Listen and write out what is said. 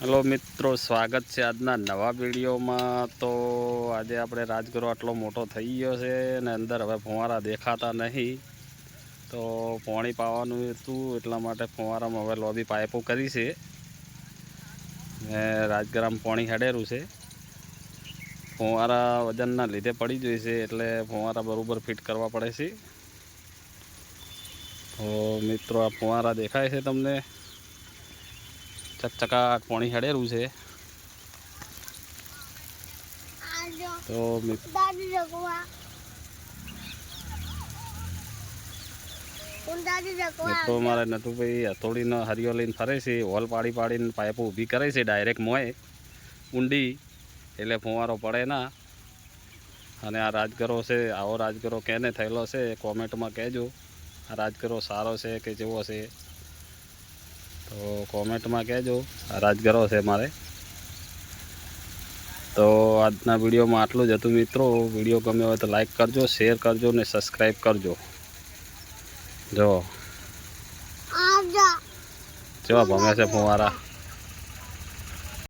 Hello મિત્રો, સ્વાગત છે આજના નવા વિડીયોમાં. તો આજે આપણે રાજગરો આટલો મોટો થઈ ગયો છે અને અંદર હવે ફુવારા દેખાતા નહીં. તો પાણી પાવાનું હતું, એટલા માટે ફુવારામાં હવે લોબી પાઇપો કરી છે. ને રાજગરામ પાણી હેડેરું છે. ફુવારા વજનના લીધે પડી જોઈ છે, એટલે ફુવારા બરાબર ફિટ કરવા પડે છે. તો મિત્રો, આ ફુવારા દેખાય છે તમને? ચકચકાટ પાણી હેડેરું છે. તો તો મારે નટુભાઈ હથોડીનો હરિયો લઈને ફરે છે હોલ પાડી પાડીને પાઇપો ઊભી કરે છે ડાયરેક્ટ મોંએ. ઊંડી એટલે ફુવારો પડે ના. અને આ રાજગરો છે આવો રાજગરો કેને થયેલો છે કોમેન્ટમાં કહેજો. આ રાજગરો સારો છે કે જેવો છે? તો કોમેન્ટમાં કહેજો. રાજગરો છે મારે. તો આજના વિડીયોમાં આટલું જ હતું મિત્રો. વીડિયો ગમ્યો હોય તો લાઈક કરજો શેર કરજો ને સબસ્ક્રાઈબ કરજો. જો. કેવા ભમે છે ફુવારા.